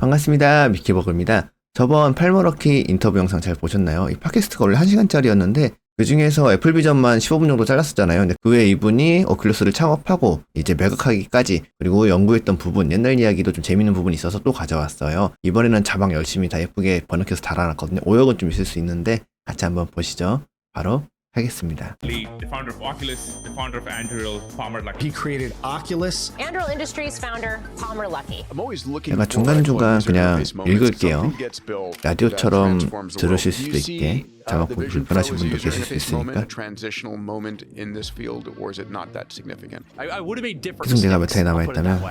반갑습니다. 미키버그입니다. 저번 팔머러키 인터뷰 영상 잘 보셨나요? 이 팟캐스트가 원래 1시간짜리였는데 그 중에서 애플비전만 15분 정도 잘랐었잖아요. 근데 그 외에 이분이 오큘러스를 창업하고 이제 매각하기까지 그리고 연구했던 부분, 옛날 이야기도 좀 재밌는 부분이 있어서 또 가져왔어요. 이번에는 자막 열심히 다 예쁘게 번역해서 달아놨거든요. 오역은 좀 있을 수 있는데 같이 한번 보시죠. 바로 하겠습니다. Lee, the founder of Oculus, the founder of Anduril, Palmer Luckey. He created Oculus. Anduril Industries founder Palmer Luckey. I'm always looking 제가 중간 중간 user 그냥. 읽을게요. 라디오처럼 들으실. 수도 있게 uh, vision 불편하신 분도 계실 수 있으니까 계속 내가 몇 it that 남아 있다면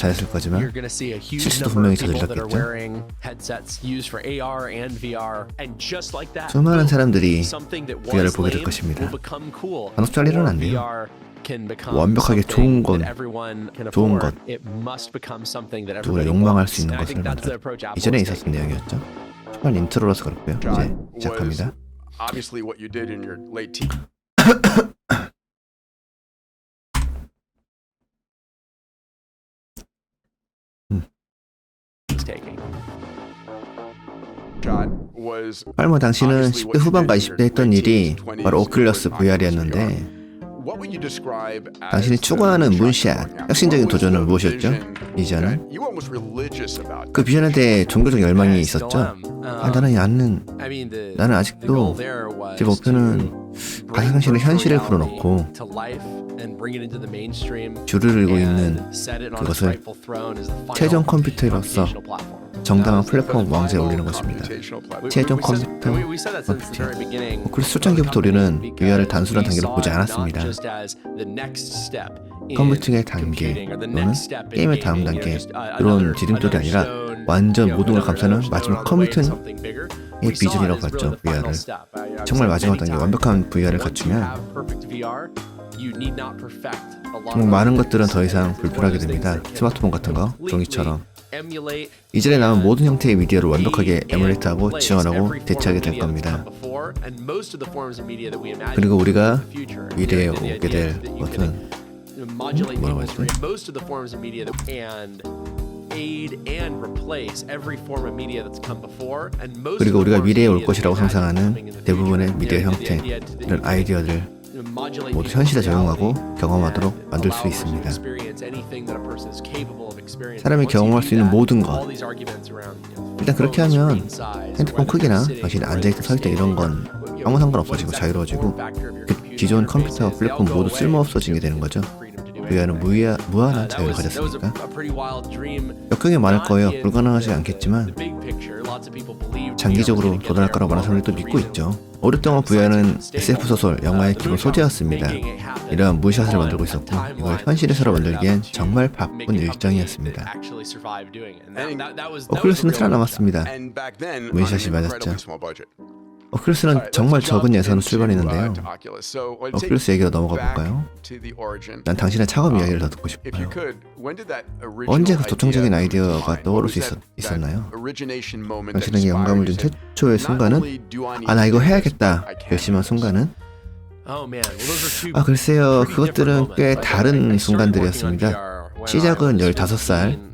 You're 거지만 going to see a huge 실수도 분명히 저질렀겠죠? wearing headsets used for AR and VR, and just like that, 수많은 사람들이 something that VR을 보게 될 것입니다. will become cool. 간혹 일은 안 돼요. VR can become 완벽하게 좋은 something 건, that everyone can 좋은. 것, It must become something that 누구나 욕망할. 수 있는 것을 만들어 이전에 있었던. 내용이었죠. 초반 인트로라서 그렇고요. 이제 시작합니다. 팔모 당신은 10대 후반과 20대 했던 일이 바로 오큘러스 VR이었는데 당신이 추구하는 문샷? 혁신적인 도전은 무엇이었죠? 이전은? 그. 비전에 대해 종교적 열망이 있었죠. 아, Um, 나는 나는 the 아직도 제 목표는 가상현실을 현실에 풀어놓고 줄을 이고 있는 그것을 최종 컴퓨터로서. 정당한 플랫폼 final 올리는 것입니다. 최종 컴퓨터 오큘러스 of 초창기부터 the 우리는 VR을 단순한 단계로 보지 않았습니다. 컴퓨팅의 단계 또는 게임의 다음 단계 uh, 그런 디딤돌이 another 아니라 완전 모든 걸 감싸는 마지막 컴퓨터의 it 비전이라고 봤죠, VR을. 정말 마지막 단계 완벽한 VR을 갖추면 정말 많은 것들은 더. 이상 불필요하게 됩니다. 스마트폰 같은 거, 종이처럼. 이전에 나온 모든 형태의 미디어를 완벽하게 에뮬레이트하고 지원하고 대체하게 될 겁니다. 그리고 우리가. 미래에 오게 될 것은 뭐라고 했지? 그리고 우리가 미래에 올 것이라고 상상하는 대부분의. 미디어 형태, 이런 아이디어들 모두 현실에 적용하고 경험하도록 만들 수 있습니다. 사람이 경험할 수 있는 모든 것. 일단 그렇게 하면 핸드폰 크기나 당신이 you're 서있든 이런 건 아무 상관없어지고 자유로워지고 그 기존 컴퓨터 플랫폼 모두. 쓸모없어지게 되는 거죠. Anything. 무야, Uh, 무한한 자유를 dream. 역경이 많을 거예요. 불가능하지 않겠지만 장기적으로 도달할 거라고 많은 또 믿고. 있죠. 오랫동안 VR은 SF 소설, 영화의 기본 소재였습니다. 이러한 문샷을 만들고 있었고 이걸 현실에서 만들기엔 정말 바쁜 일정이었습니다. 오큘러스는 살아남았습니다. An 맞았죠. Alright, 정말 적은 예산으로 출발했는데요. uh, 오큘러스 얘기로 넘어가 볼까요? to the origin. 난 당신의 창업 Um, 이야기를 더 듣고 If you 싶어요. could, when did that original 언제 그 도청적인 아이디어가? 떠오를 수 있었, that 당신에게 영감을 준 최초의 "Not 순간은 아나 to 이거 해야겠다 결심한 do this." 순간은 Oh 아 글쎄요 그것들은 different 꽤 다른 순간들이었습니다. 시작은 was 15살 15 or so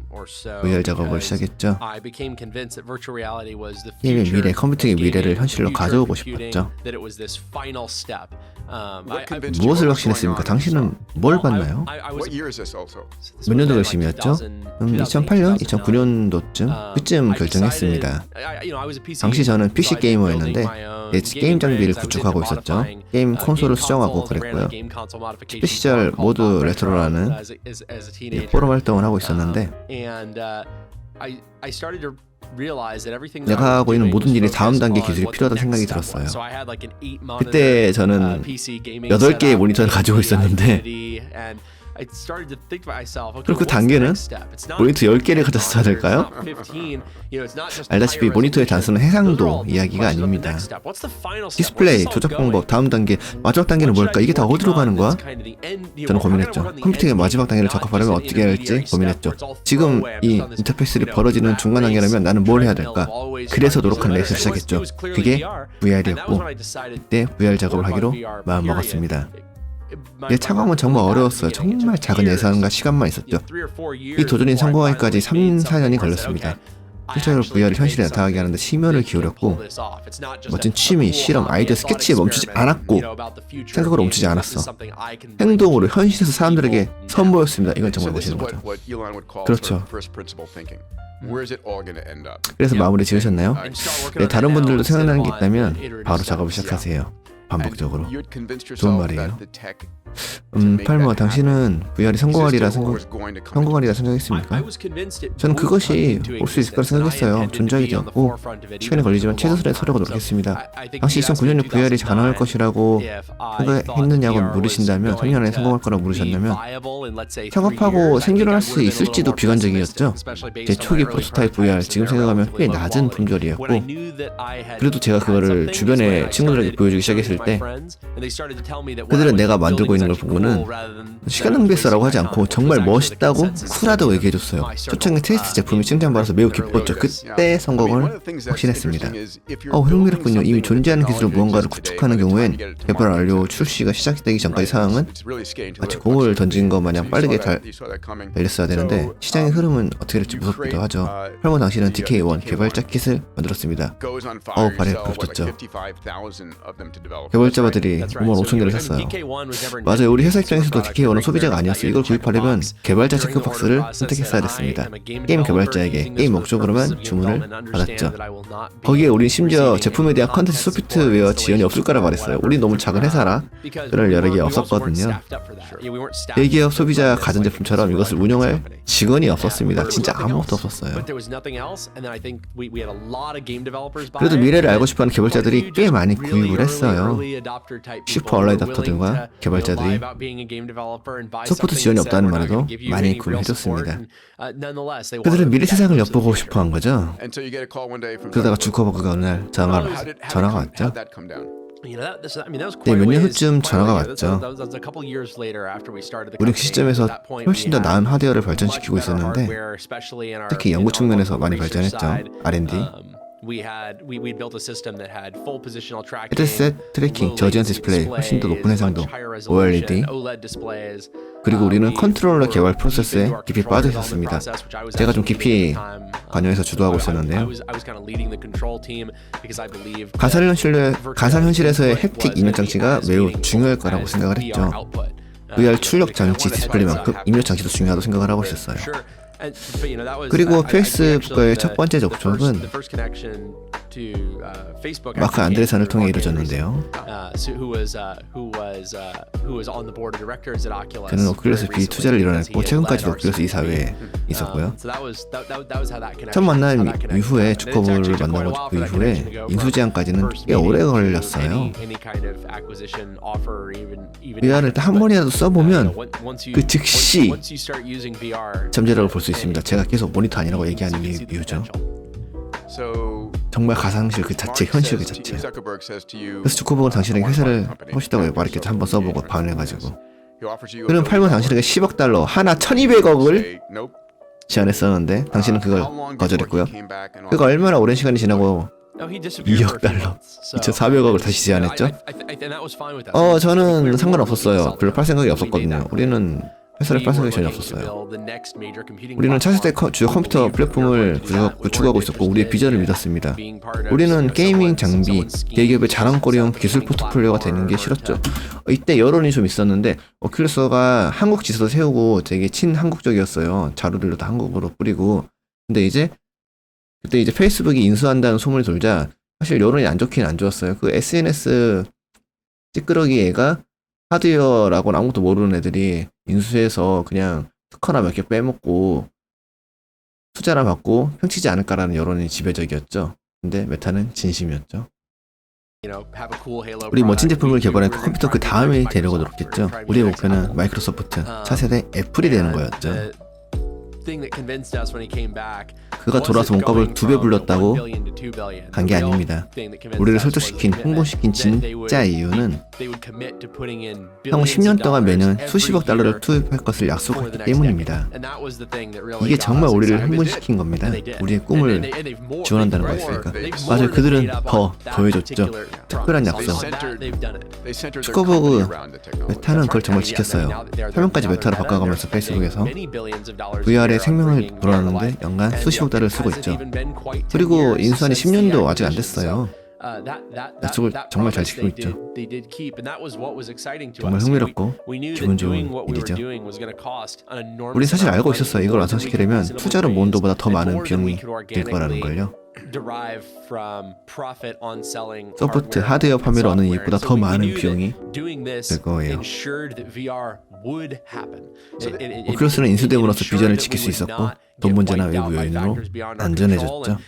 VR 작업을 시작했죠. I became convinced that virtual reality was the 게임의 future 미래, 컴퓨팅의 of 미래를 현실로 가져오고 computing, 싶었죠. that it was this final step. Um, What I- I- convinced you? 무엇을 What was going 확신했습니까? 당신은 뭘 봤나요? I- I was- What year is this also? this 몇 년도 결심이었죠? 2000, 음, 2008년, 2009년도쯤 Um, 그쯤 I 결정했습니다. 당시 저는 PC 게이머였는데 예, 게임 장비를 rigs. I was 구축하고 있었죠. 게임 uh, 콘솔을 game 수정하고 그랬고요. 스페 시절 Retro 레트로라는 예. 포럼 활동을 하고 있었는데 Uh, and uh, I I started to realize that everything that 내가 하고 있는 모든 일이 다음 단계 기술이 필요하다는 생각이. 들었어요. 그때 uh, 저는 PC gaming 여덟 개의 setup, 모니터를 가지고 있었는데 그리고 그 단계는 모니터 10개를 just 가졌어야 될까요? it's not 15, you know, it's not just 알다시피 모니터의 resolution. 해상도 이야기가 아닙니다. 디스플레이, 조작? 방법, 다음 단계, 마지막 단계는 뭘까? 이게 다 어디로 가는 거야? 저는 고민했죠. 컴퓨팅의 마지막 단계를 적합하려면 어떻게 할지 고민했죠. 지금 이 인터페이스를 벌어지는 중간 단계라면 나는 뭘 해야 될까? 그래서 노력하는 레이스를 시작했죠. 그게 VR이었고 그때 VR 작업을 하기로 마음먹었습니다. 내 차감은 정말 어려웠어요. 정말 작은 예산과 시간만 있었죠. 이 도전이 성공하기까지 3, 4년이 걸렸습니다. 실제로 VR을 현실에 나타나게 하는데 심혈을 기울였고 멋진 취미, 실험, 아이디어, 스케치에 멈추지 않았고 생각으로 멈추지 않았어. 행동으로 현실에서 사람들에게 선보였습니다. 이건 정말 멋있는 거죠. 그렇죠. 그래서 마무리 지으셨나요? 네, 다른 분들도 생각나는 게 있다면 바로 작업을 시작하세요. 반복적으로. 좋은 말이에요. 음, 팔모, 당신은 VR이 성공하리라 생각, 성공하리라 생각했습니까? 저는 그것이 올 수 있을 거라 생각했어요. 존재하지 않고 시간이 걸리지만 최소한의 서려고 노력했습니다. 당시 2009년에 VR이 가능할 것이라고 생각했느냐고 물으신다면 3년 안에 성공할 거라고 물으셨다면 창업하고 생존할 수 있을지도 비관적이었죠. 제 초기 프로토타입 VR 지금 생각하면 꽤 낮은 품절이었고 그래도 제가 그거를 주변의 친구들에게 보여주기 시작했을 때 그들은 내가 만들고 있는 걸 보고는 시간 낭비했어라고 하지 않고 정말 멋있다고 쿨하다고 얘기해줬어요. 초창기 테스트 제품이 칭찬받아서 매우 기뻤죠. 그때 성공을 확신했습니다. 어, 흥미롭군요. 이미 존재하는 기술로 무언가를 구축하는 경우엔 개발 완료 출시가 시작되기 전까지 상황은 마치 공을 던진 것 마냥 빠르게 달, 달렸어야 되는데 시장의 흐름은 어떻게 될지 무섭기도 하죠. 팔모 당시는 DK1 개발자 킷을 만들었습니다. 어우 발에 불붙었죠. 개발자들이 5만 5천 개를 샀어요. 맞아요. 우리 회사 입장에서도 DK1은 소비자가 아니었어요. 이걸 구입하려면 개발자 체크박스를 선택했어야 됐습니다. 게임 개발자에게 게임 목적으로만 주문을 받았죠. 거기에 우린 심지어 제품에 대한 컨텐츠 소프트웨어 지원이 없을 거라 말했어요. 우린 너무 작은 회사라 그럴 여력이 없었거든요. 대기업 소비자 가전제품처럼 이것을 운영할 직원이 없었습니다. 진짜 아무것도 없었어요. 그래도 미래를 알고 싶어하는 개발자들이 꽤 많이 구입을 했어요. 슈퍼 얼라이답터들과 개발자들이 서포트 지원이 없다는 말에도 많이 구매해줬습니다. 그들은 미래 세상을 엿보고 싶어 한 거죠. 그러다가 주커버그가 어느 날 전화가, 전화가 왔죠. 네, 몇년 후쯤 전화가 왔죠. 우리 그 시점에서 훨씬 더 나은 하드웨어를 발전시키고 있었는데 특히 연구 측면에서 많이 발전했죠. R&D. 헤드셋 트래킹, 저지한 디스플레이, 훨씬 더 높은 해상도, OLED, 그리고 우리는 컨트롤러 개발 프로세스에 깊이 빠져 있었습니다. 제가 좀 깊이 관여해서 주도하고 있었는데요. 가상 현실에 가상 현실에서의 햅틱 입력 장치가 매우 중요할 거라고 생각을 했죠. VR 출력 장치 디스플레이만큼 입력 장치도 중요하다고 생각을 하고 있었어요. 그리고 페이스북과의 첫 번째 접촉은 마크 안드레산을 통해 이루어졌는데요. 그는 오큘러스 투자를 이뤄냈고 최근까지도 오큘러스 이사회에 있었고요. 첫 만남 이후에 주커버를 만나고 그 이후에 인수제한까지는 꽤 오래 걸렸어요. VR을 딱한 번이라도 써보면 그 즉시 잠재력을 볼 수 있습니다. 제가 계속 모니터 아니라고 얘기하는 이유- 이유죠. 정말 가상실 그 자체, 현실 그 자체. 그래서 주커버그는 당신에게 회사를 하고 싶다고 말했겠죠. 한번 써보고 반응해가지고. 그는 팔면 당신에게 10억 달러, 하나 1200억을 제안했었는데 당신은 그걸 거절했고요. 그가 얼마나 오랜 시간이 지나고 2억 달러, 2,400억을 다시 제안했죠? 어, 저는 상관없었어요. 별로 팔 생각이 없었거든요. 우리는 회사를 팔 생각이 전혀 없었어요. 우리는 차세대 커- 주요 컴퓨터 플랫폼을 구축하- 구축하고 있었고 우리의 비전을 믿었습니다. 우리는 게이밍 장비, 대기업의 자랑거리용 기술 포트폴리오가 되는 게 싫었죠. 어, 이때 여론이 좀 있었는데 오큘러스가 한국 지서도 세우고 되게 친한국적이었어요. 자료들도 다 한국어로 뿌리고. 근데 이제 그때 이제 페이스북이 인수한다는 소문이 돌자 사실 여론이 안 좋긴 안 좋았어요. 그 SNS 찌끄러기 애가 하드웨어라고는 아무것도 모르는 애들이 인수해서 그냥 특허나 몇 개 빼먹고 투자나 받고 펼치지 않을까라는 여론이 지배적이었죠. 근데 메타는 진심이었죠. 우리 멋진 제품을 개발한 컴퓨터 그 다음에 되려고 노력했죠. 우리의 목표는 마이크로소프트, 차세대 애플이 되는 거였죠. 그가 돌아서 몸값을 두 배 불렀다고 간 게 아닙니다. 우리를 설득시킨, 홍보시킨 진짜 이유는 향후 10년 동안 매년 수십억 달러를 투입할 것을 약속했기 때문입니다. 이게 정말 우리를 흥분시킨 겁니다. 우리의 꿈을 지원한다는 거였으니까. 맞아요. 그들은 더 보여줬죠. 특별한 약속. 주커버그 메타는 그걸 정말 지켰어요. 설명까지 메타로 바꿔가면서 페이스북에서 VR의 생명을 불어넣는데 연간 수십억 달러 를 쓰고 있죠. 그리고 인수한이 10년도 아직 안 됐어요. 약속을 정말 잘 지키고 있죠. 정말 흥미롭고 기분 좋은 일이죠. 우리 사실 알고 있었어요. 이걸 완성시키려면 투자로 모은 돈보다 더 많은 비용이 들 거라는 걸요. 소프트 하드웨어 판매로 얻는 이익보다 더 많은 비용이 들 거예요. 오큘러스는 인수됨으로써 비전을 지킬 수 있었고 돈 문제나 외부 요인으로 안전해졌죠.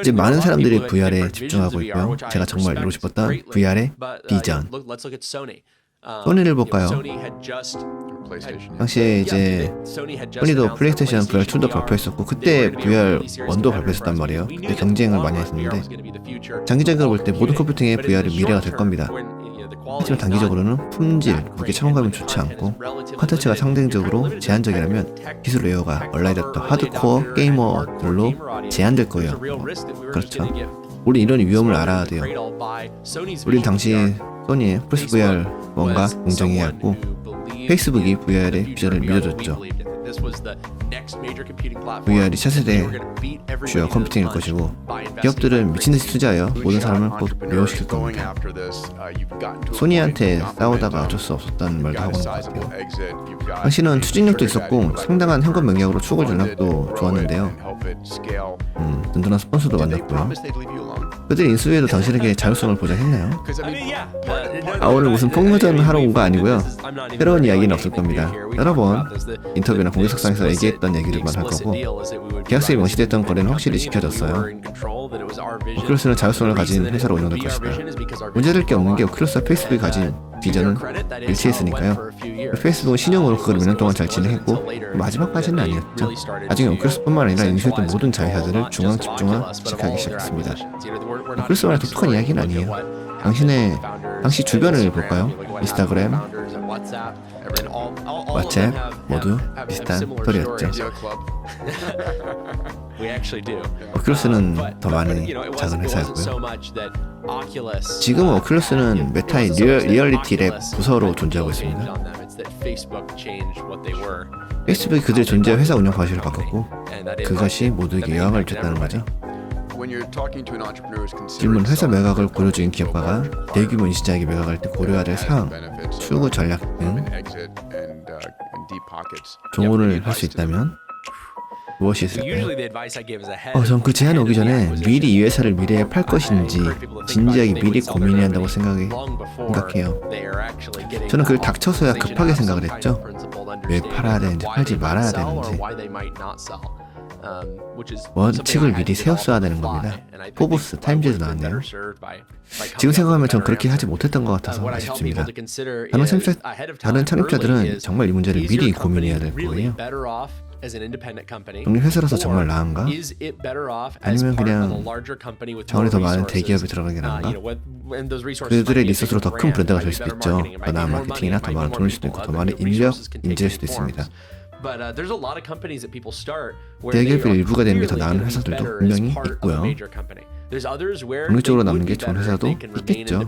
이제 많은 사람들이 VR에 집중하고 있고요. 제가 정말 이루고 싶었던 VR의 비전. 소니를 볼까요? PlayStation. 당시에 이제 소니도 플레이스테이션 VR 2도 발표했었고 그때 VR 1도 발표했었단 말이에요. 그때 경쟁을 많이 했었는데 장기적으로 볼 때 모든 컴퓨팅의 VR이 미래가 될 겁니다. 하지만 단기적으로는 품질, 무게 착용감이 좋지 않고 컨텐츠가 상대적으로 제한적이라면 기술 레이어가 얼라이드했던 하드코어 게이머들로 제한될 거예요. 그렇죠. 우리 이런 위험을 알아야 돼요. 우린 당시 소니의 플스 VR 뭔가 공정해왔고 페이스북이 VR의 비전을 믿어줬죠. VR이 차세대 주요 컴퓨팅일 것이고 기업들은 미친듯이 투자하여 모든 사람을 곧 Going 겁니다. uh, 소니한테 싸우다가 어쩔 수 없었다는 말도 하고 있는 것 같아요. 당신은 추진력도 있었고 상당한 현금 명약으로 추구 전략도 좋았는데요. 음, 든든한 스폰서도 만났고요. 그들이 인수위에도 당신에게 자율성을 보장했나요? 아 오늘 무슨 폭로전 하러 온 거 아니고요. 새로운 이야기는 없을 겁니다. 여러 번 인터뷰나 공개석상에서 얘기했던 얘기들만 할 거고 계약서에 명시됐던 거래는 확실히 지켜졌어요. 오큘러스는 자율성을 가진 회사로 운영될 것이다. 문제될 게 없는 게 오큘러스와 페이스북이 가진 비전은 일치했으니까요. 페이스북은 신용으로 그걸 몇 년 동안 잘 진행했고 마지막까지는 아니었죠. 나중에 오큘러스뿐만 아니라 인수했던 모든 자회사들을 중앙 집중화 지하기 시작했습니다. 오큘러스만의 독특한 이야기는 아니에요. 당신의 당시 주변을 볼까요? 인스타그램, 왓츠앱 모두 비슷한 스토리였죠. Media Club. 오큘러스는 더 많은 작은 회사였고요. 지금 오큘러스는 메타의 리얼, 리얼리티 랩 부서로 존재하고 있습니다. 페이스북이 그들의 존재 회사 운영 방식을 바꿨고 그것이 모두에게 영향을 줬다는 거죠. When you're talking to an entrepreneur who's considering 질문 회사 매각을 고려 중인 기업가가 대규모 인시장에게 매각할 때 고려해야 될 사항, benefits, 출구 전략 등 and exit and, uh, and deep pockets. 조언을 할수 있다면 무엇이 있을까요? 어, 어, 전 그 제안 오기 전에 미리 이 회사를 미래에 팔 것인지 진지하게 미리 고민해야 한다고 생각해, 생각해요. 저는 그걸 닥쳐서야 급하게 생각을 했죠. 왜 팔아야 되는지, 팔지 말아야 되는지. 원칙을 미리 세웠어야 되는 겁니다. 포브스, 타임즈에서 나왔네요. 지금 생각하면 전 그렇게 하지 못했던 것 같아서 아쉽습니다. 다른 창립자, 다른 창립자들은 정말 이 문제를 미리 고민해야 될 거예요. 독립회사라서 정말 나은가? 아니면 그냥 자원이 더 많은 대기업에 들어가게 나은가? 그들의 리소스로 더 큰 브랜드가 될 수도 있죠. 더 나은 마케팅이나 더 많은 돈일 수도 있고 더 많은 인력, 인재일 수도 있습니다. 대기업의 일부가 되는 게 더 나은 회사들도 분명히 있고요. 독립적으로 남는 게 좋은 회사도 있겠죠.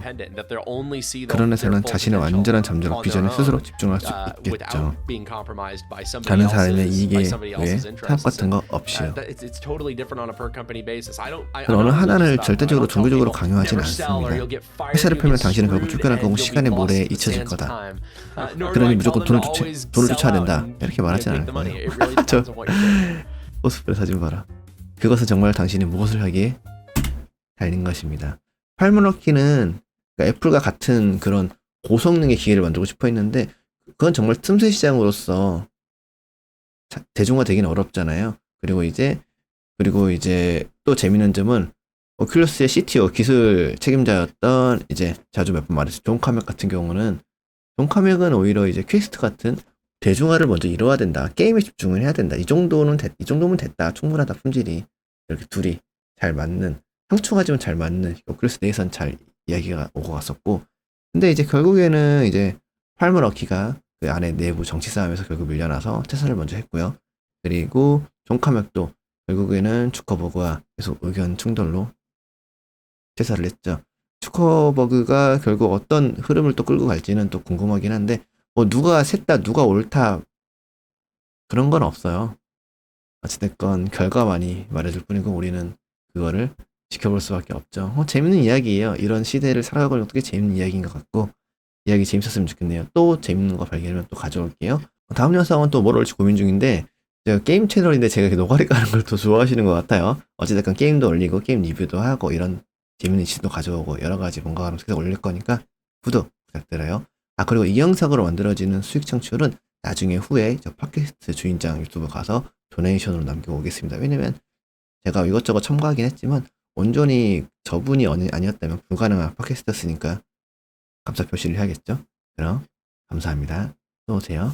그런 회사는 자신의 완전한 잠재력 비전에 스스로 집중할 수 있겠죠. 다른 사람의 이익에 의해 타협 같은 거 없이요. 그런 어느 하나를 절대적으로 종교적으로 강요하진 않습니다. 회사를 팔면 당신은 결국 쫓겨날 거고 시간의 모래에 잊혀질 거다. 그러니 무조건 돈을 쫓아, 돈을 쫓아야 된다. 이렇게 말하진 않을 거예요. 저 코스프레 사진 봐라. 그것은 정말 당신이 무엇을 하기에 달린 것입니다. 팔문어키는 그러니까 애플과 같은 그런 고성능의 기계를 만들고 싶어 했는데 그건 정말 틈새 시장으로서 자- 대중화되기는 어렵잖아요. 그리고 이제 그리고 이제 또 재밌는 점은 오큘러스의 CTO 기술 책임자였던 이제 자주 몇 번 말했죠. 존 카맥 같은 경우는 존 카맥은 오히려 이제 퀘스트 같은 대중화를 먼저 이뤄야 된다. 게임에 집중을 해야 된다. 이 정도는 됐, 이 정도면 됐다. 충분하다. 품질이 이렇게 둘이 잘 맞는 상충하지만 잘 맞는 오큘러스 내에선 잘 이야기가 오고 갔었고 근데 이제 결국에는 이제 팔머러키가 그 안에 내부 정치 싸움에서 결국 밀려나서 퇴사를 먼저 했고요. 그리고 존 카맥도 결국에는 주커버그와 계속 의견 충돌로 퇴사를 했죠. 주커버그가 결국 어떤 흐름을 또 끌고 갈지는 또 궁금하긴 한데 뭐 누가 셋다 누가 옳다 그런 건 없어요. 어찌됐건 결과만이 말해줄 뿐이고 우리는 그거를 지켜볼 수밖에 없죠. 어, 재밌는 이야기예요. 이런 시대를 살아가고 있는 게 재밌는 이야기인 것 같고 이야기 재밌었으면 좋겠네요. 또 재밌는 거 발견하면 또 가져올게요. 다음 영상은 또 뭘 올지 고민 중인데 제가 게임 채널인데 제가 이렇게 노가리 까는 걸 더 좋아하시는 것 같아요. 어찌됐건 게임도 올리고 게임 리뷰도 하고 이런 재밌는 이슈도 가져오고 여러 가지 뭔가 하면서 계속 올릴 거니까 구독 부탁드려요. 아 그리고 이 영상으로 만들어지는 수익 창출은 나중에 후에 저 팟캐스트 주인장 유튜브 가서 도네이션으로 남겨오겠습니다. 왜냐면 제가 이것저것 첨가하긴 했지만 온전히 저분이 아니- 아니었다면 불가능한 팟캐스트였으니까 감사 표시를 해야겠죠. 그럼 감사합니다. 또 오세요.